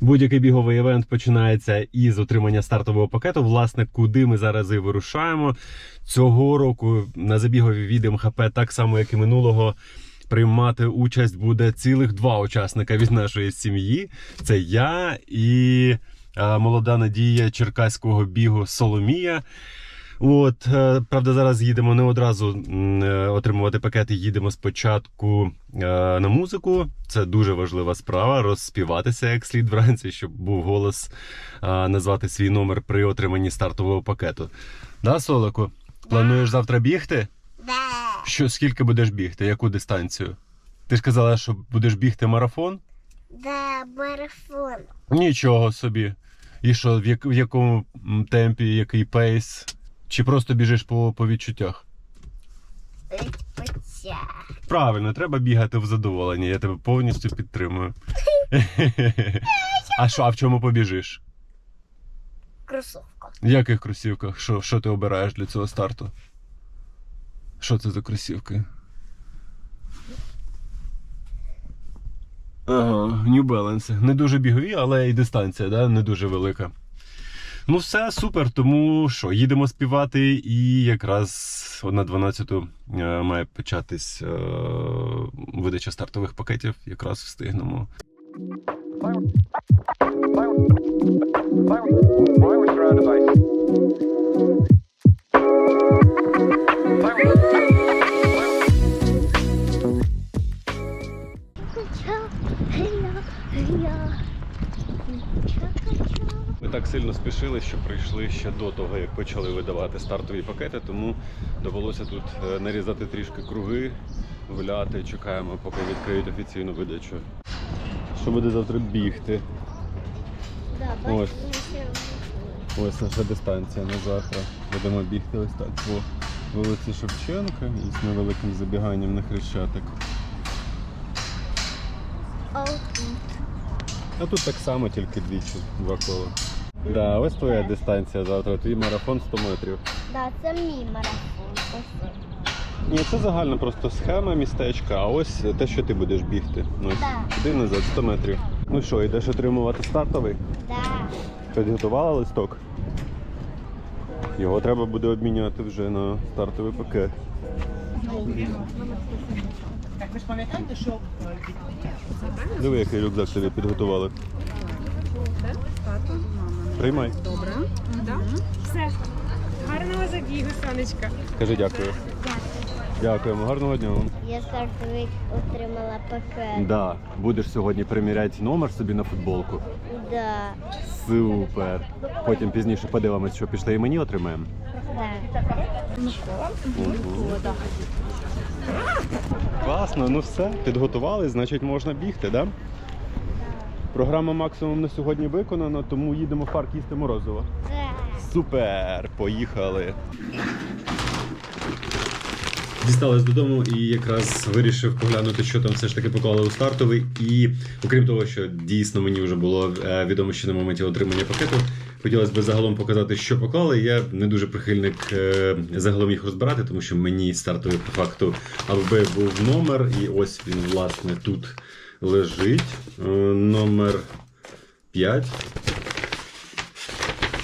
Будь-який біговий івент починається із отримання стартового пакету. Власне, куди ми зараз і вирушаємо. Цього року на забігові від МХП, так само як і минулого, приймати участь буде цілих два учасника від нашої сім'ї. Це я і е, молода надія черкаського бігу Соломія. От, е, правда, зараз їдемо не одразу е, отримувати пакети. Їдемо спочатку е, на музику. Це дуже важлива справа. Розспіватися як слід вранці, щоб був голос назвати свій номер при отриманні стартового пакету. Да, Солику? Плануєш завтра бігти? Да. Що скільки будеш бігти? Яку дистанцію? Ти ж казала, що будеш бігти марафон? Да, марафон. Нічого собі. І що, в, якому темпі, який пейс? Чи просто біжиш по, по відчуттях? Правильно, треба бігати в задоволення, я тебе повністю підтримую. А що, а в чому побіжиш? Кросовка. В яких кросівках? Що, що ти обираєш для цього старту? Що це за кросівки? Ага, New Balance. Не дуже бігові, але і дистанція, да? не дуже велика. Ну, все, супер. Тому що, їдемо співати, і якраз на 12-ту е, має початись е, видача стартових пакетів. Якраз встигнемо. Why was surrounded by так сильно спішили, що прийшли ще до того, як почали видавати стартові пакети, тому довелося тут е, нарізати трішки круги, гуляти, чекаємо, поки відкриють офіційну видачу. Що буде завтра бігти? Да, Ось. Ось наша дистанція на завтра. Будемо бігти ось так по вулиці Шевченка із невеликим забіганням на Хрещатик. А тут. А тут так само, тільки двічі, два кола. Да, ось твоя дистанція завтра, твій марафон 100 метрів. Да, це мій марафон. Ось. Ні, це загальна просто схема містечка, а ось те, що ти будеш бігти. Ну, Ось Так. туди назад 100 метрів. Ну що, йдеш отримувати стартовий? Да. Підготувала листок? Його треба буде обміняти вже на стартовий пакет. Так, ви ж пам'ятаєте, що Диви, який рюкзак тобі підготували. Приймай. добре. Все. Гарного забігу, сонечка. Кажи дякую. Дякуємо, гарного дня вам. Я стартовик отримала пакет. Да, будеш сьогодні приміряти номер собі на футболку. Да. Супер. Потім пізніше подивимось, що пішли і мені отримаємо. Да. Класно, ну все, підготували, значить можна бігти, да? Програма максимум на сьогодні виконана, тому їдемо в парк їсти морозиво. Супер! Поїхали! Дістались додому і якраз вирішив поглянути, що там все ж таки поклали у стартовий. І окрім того, що дійсно мені вже було е, відомо ще на моменті отримання пакету, хотілося б загалом показати, що поклали. Я не дуже прихильник е, загалом їх розбирати, тому що мені стартовий по факту аби був номер, і ось він, власне, тут лежить. Е, Номер 5.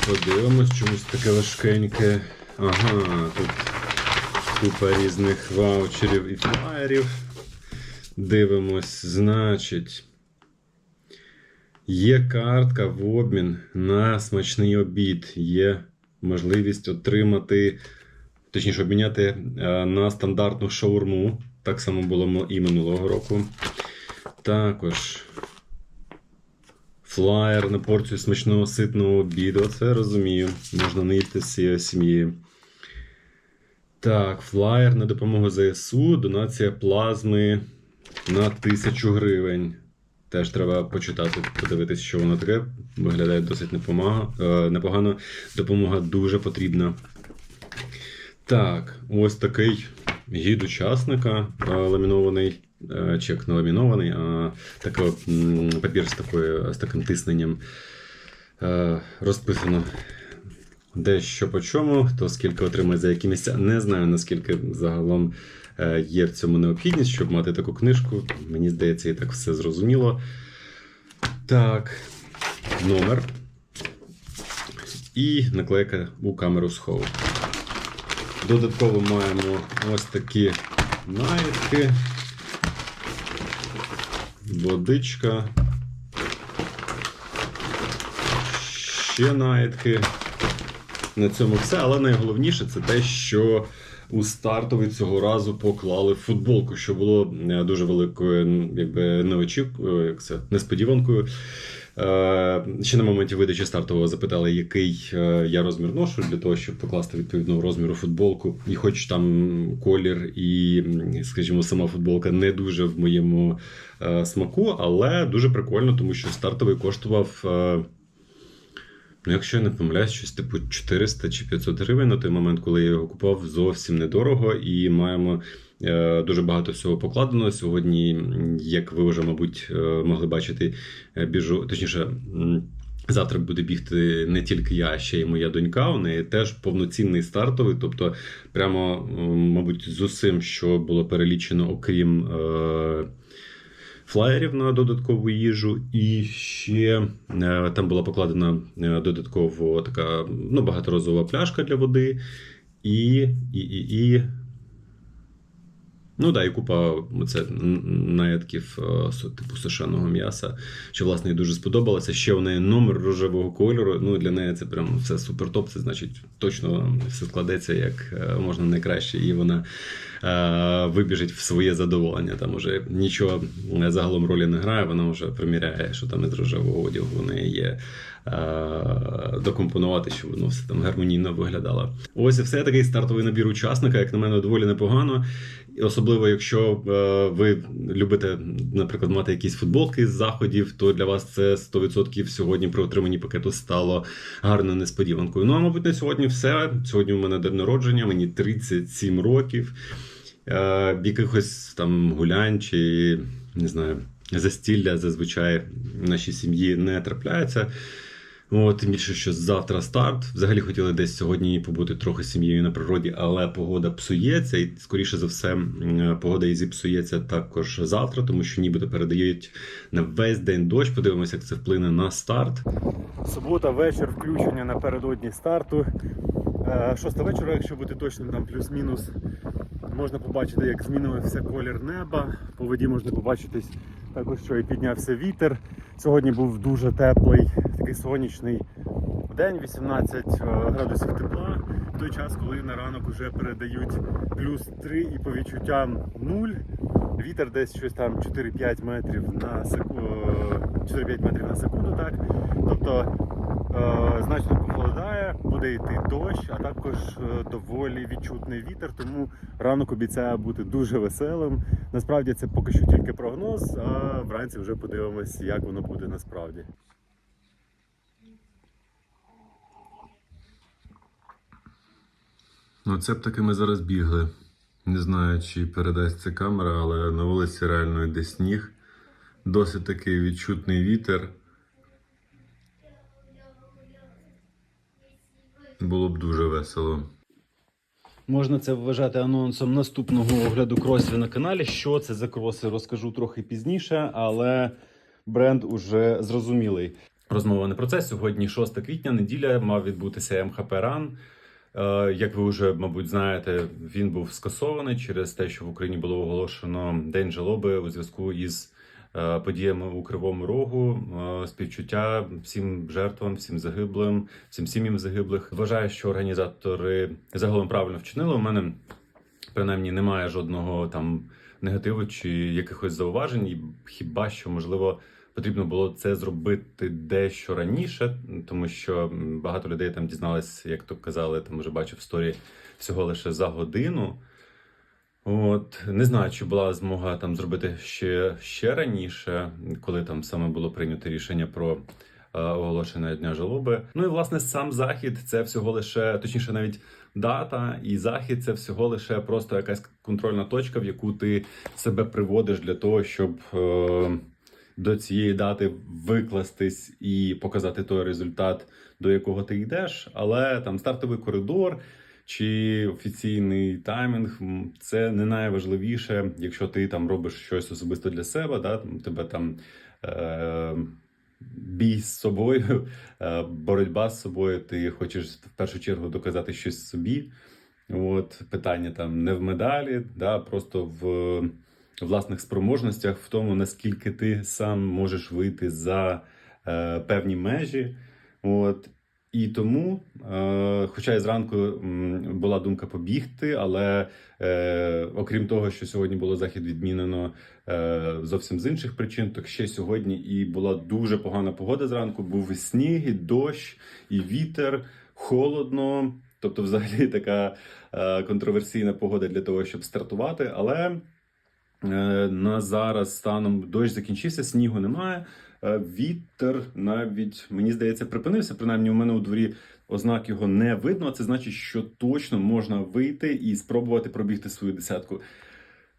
Подивимось, чомусь таке важкеньке. Ага, тут купа різних ваучерів і флаєрів. Дивимось, значить. Є картка в обмін на смачний обід. Є можливість отримати, точніше, обміняти е, на стандартну шаурму. Так само було і минулого року. Також флаєр на порцію смачного ситного обіду. Це розумію. Можна не їсти з цією сім'єю. Так, флаєр на допомогу ЗСУ, донація плазми на тисячу гривень. Теж треба почитати, подивитися, що воно таке. Виглядає досить е, непогано. Допомога дуже потрібна. Так, ось такий гід учасника е, ламінований, чек не а такий папір з, такою, з таким тисненням е, розписано. Де що по чому, хто скільки отримає за які місця. Не знаю, наскільки загалом е, є в цьому необхідність, щоб мати таку книжку. Мені здається, і так все зрозуміло. Так. номер і наклейка у камеру схову. Додатково маємо ось такі наїдки, водичка, ще наїдки. На цьому все, але найголовніше це те, що у стартові цього разу поклали футболку, що було е, дуже великою, якби неочікуваною, як це несподіванкою. Е, Ще на моменті видачі стартового запитали, який е, я розмір ношу для того, щоб покласти відповідного розміру футболку. І хоч там колір і, скажімо, сама футболка не дуже в моєму е, смаку, але дуже прикольно, тому що стартовий коштував. Ну, якщо я не помиляюсь, щось типу 400 чи 500 гривень на той момент, коли я його купував, зовсім недорого, і маємо е, дуже багато всього покладено. Сьогодні, як ви вже, мабуть, е, могли бачити, е, біжу, точніше. Завтра буде бігти не тільки я, а ще й моя донька. У неї теж повноцінний стартовий. Тобто, прямо, мабуть, з усім, що було перелічено, окрім флаєрів на додаткову їжу, і ще е, там була покладена е, додатково така ну, багаторазова пляшка для води, і, і, і, і Ну да, і купа це наядків е, типу сушеного м'яса, що власне їй дуже сподобалося. Ще в неї номер рожевого кольору. Ну для неї це прям все супер топ. Це значить точно все складеться як можна найкраще, і вона вибіжить в своє задоволення. Там уже нічого е, загалом ролі не грає. Вона вже приміряє, що там із рожевого одягу в неї є. е, Докомпонувати, щоб воно все там гармонійно виглядало. Ось і все такий стартовий набір учасника, як на мене, доволі непогано. Особливо, якщо е, ви любите, наприклад, мати якісь футболки з заходів, то для вас це 100% сьогодні при отриманні пакету стало гарною несподіванкою. Ну а мабуть, на сьогодні все. Сьогодні у мене день народження, мені 37 років. Е, якихось там гулянь чи не знаю, застілля зазвичай в нашій сім'ї не трапляється. От, тим більше, що завтра старт. Взагалі хотіли десь сьогодні побути трохи сім'єю на природі, але погода псується, і скоріше за все, погода і зіпсується також завтра, тому що нібито передають на весь день дощ. Подивимося, як це вплине на старт. Субота, вечір, включення напередодні старту. Е, Шоста вечора, якщо бути точним, там плюс-мінус. Можна побачити, як змінився колір неба. По воді можна побачити також, що і піднявся вітер. Сьогодні був дуже теплий, такий сонячний день, 18 е, градусів тепла. В той час, коли на ранок вже передають плюс 3 і по відчуттям 0. Вітер десь щось там 4-5 метрів на секунду, 4-5 метрів на секунду, так. Тобто е, значно буде йти дощ, а також е, доволі відчутний вітер, тому ранок обіцяє бути дуже веселим. Насправді це поки що тільки прогноз, а вранці вже подивимось, як воно буде насправді. Ну, це б таки ми зараз бігли. Не знаю, чи передасть це камера, але на вулиці реально йде сніг. Досить такий відчутний вітер. Було б дуже весело. Можна це вважати анонсом наступного огляду кросів на каналі. Що це за кроси, розкажу трохи пізніше, але бренд уже зрозумілий. Розмова не про це. Сьогодні 6 квітня, неділя, мав відбутися МХП Ран. Е, Як ви вже, мабуть, знаєте, він був скасований через те, що в Україні було оголошено День жалоби у зв'язку із подіями у Кривому Рогу. Е, Співчуття всім жертвам, всім загиблим, всім сім'ям загиблих. Вважаю, що організатори загалом правильно вчинили. У мене принаймні немає жодного там негативу чи якихось зауважень. І Хіба що можливо потрібно було це зробити дещо раніше, тому що багато людей там дізналися, як то казали, там вже бачив сторі всього лише за годину. От не знаю, чи була змога там зробити ще, ще раніше, коли там саме було прийнято рішення про е, оголошення дня жалоби. Ну і власне сам захід це всього лише, точніше, навіть дата і захід це всього лише просто якась контрольна точка, в яку ти себе приводиш для того, щоб е, до цієї дати викластись і показати той результат, до якого ти йдеш. Але там стартовий коридор чи офіційний таймінг це не найважливіше, якщо ти там робиш щось особисто для себе, да, тебе там. Е- бій з собою, е, боротьба з собою. Ти хочеш в першу чергу доказати щось собі. От питання там не в медалі, да, просто в власних спроможностях, в тому, наскільки ти сам можеш вийти за е, певні межі. От. І тому, е, хоча і зранку була думка побігти, але е, окрім того, що сьогодні було захід відмінено е, зовсім з інших причин, так ще сьогодні і була дуже погана погода зранку. Був і сніг, і дощ, і вітер, холодно. Тобто, взагалі така контроверсійна погода для того, щоб стартувати. Але на зараз станом дощ закінчився, снігу немає. Е, Вітер навіть мені здається припинився. Принаймні, у мене у дворі ознак його не видно. Це значить, що точно можна вийти і спробувати пробігти свою десятку.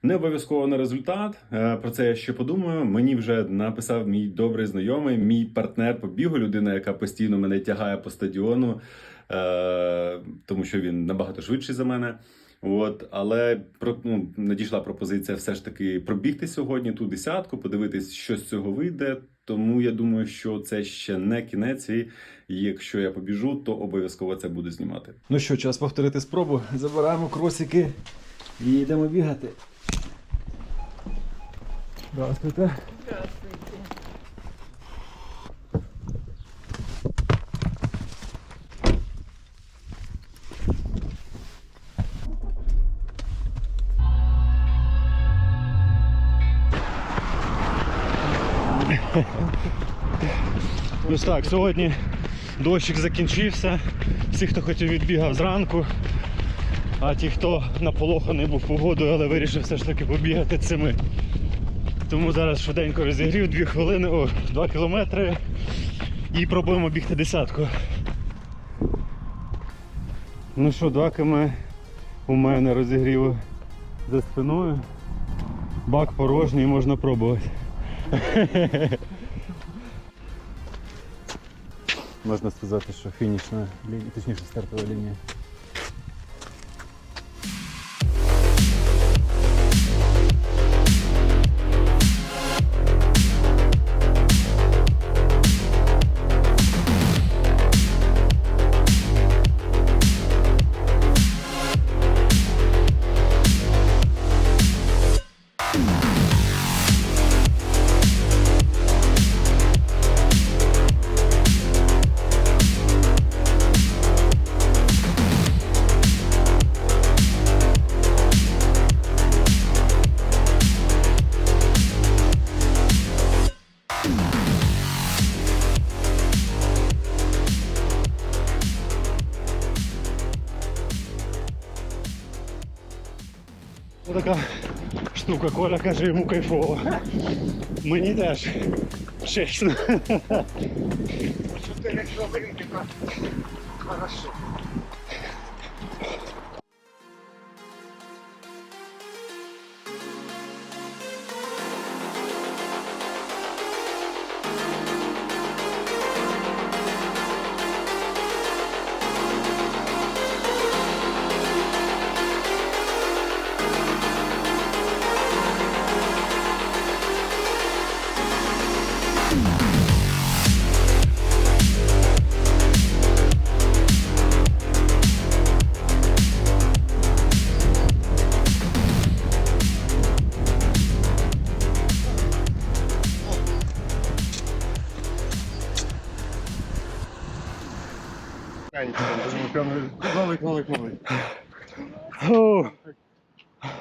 Не обов'язково на результат. Е, Про це я ще подумаю. Мені вже написав мій добрий знайомий, мій партнер по бігу, людина, яка постійно мене тягає по стадіону, е, тому що він набагато швидший за мене. От, але ну, надійшла пропозиція все ж таки пробігти сьогодні ту десятку, подивитись, що з цього вийде. Тому я думаю, що це ще не кінець, і якщо я побіжу, то обов'язково це буду знімати. Ну що, час повторити спробу. Забираємо кросики і йдемо бігати. Здравствуйте. Ось так, сьогодні дощик закінчився. Всі, хто хотів відбігав зранку. А ті, хто наполоханий був погодою, але вирішив все ж таки побігати цими. Тому зараз швиденько розігрів 2 хвилини, о, 2 кілометри і пробуємо бігти десятку. Ну що, 2 км у мене розігрів за спиною. Бак порожній, можна пробувати. Можна сказати, що фінішна лінія, точніше стартова лінія. Така штука, Коля каже, йому кайфово. Мені теж. Чесно. Прям новий, новий, новий. О,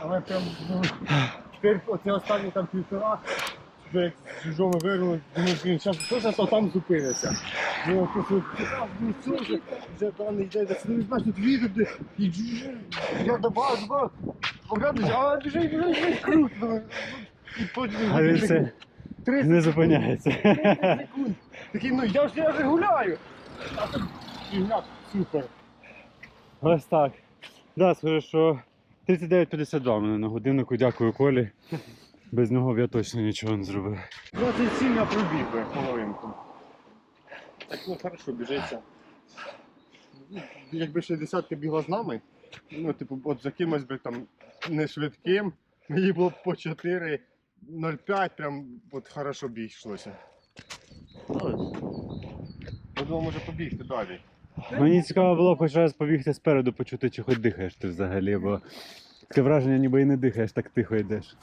Але прям, ну, тепер оце останні там півтора, вже як з чужого вирвали, думаю, блін, зараз точно то там зупиниться. Ну, просто, а, ну, все, вже, вже там не йде, знаєш, тут де, і я а, біжи, біжи, біжи, круто. ну, І потім, а він все 30 не зупиняється. секунд. Такий, ну, я ж, я ж гуляю. А тут, фігня, супер. Ось так. Да, скажу, що 39.52 мене на годиннику, дякую Колі. Без нього б я точно нічого не зробив. 27 я пробіг би половинку. Так ну хорошо, біжиться. Якби ще десятка бігла з нами, ну, типу, от за кимось би там не швидким, мені було б по 4, 0,5, прям от хорошо б йшлося. Я може побігти далі. Мені цікаво було б хоч раз побігти спереду, почути, чи хоч дихаєш ти взагалі, бо таке враження, ніби і не дихаєш, так тихо йдеш.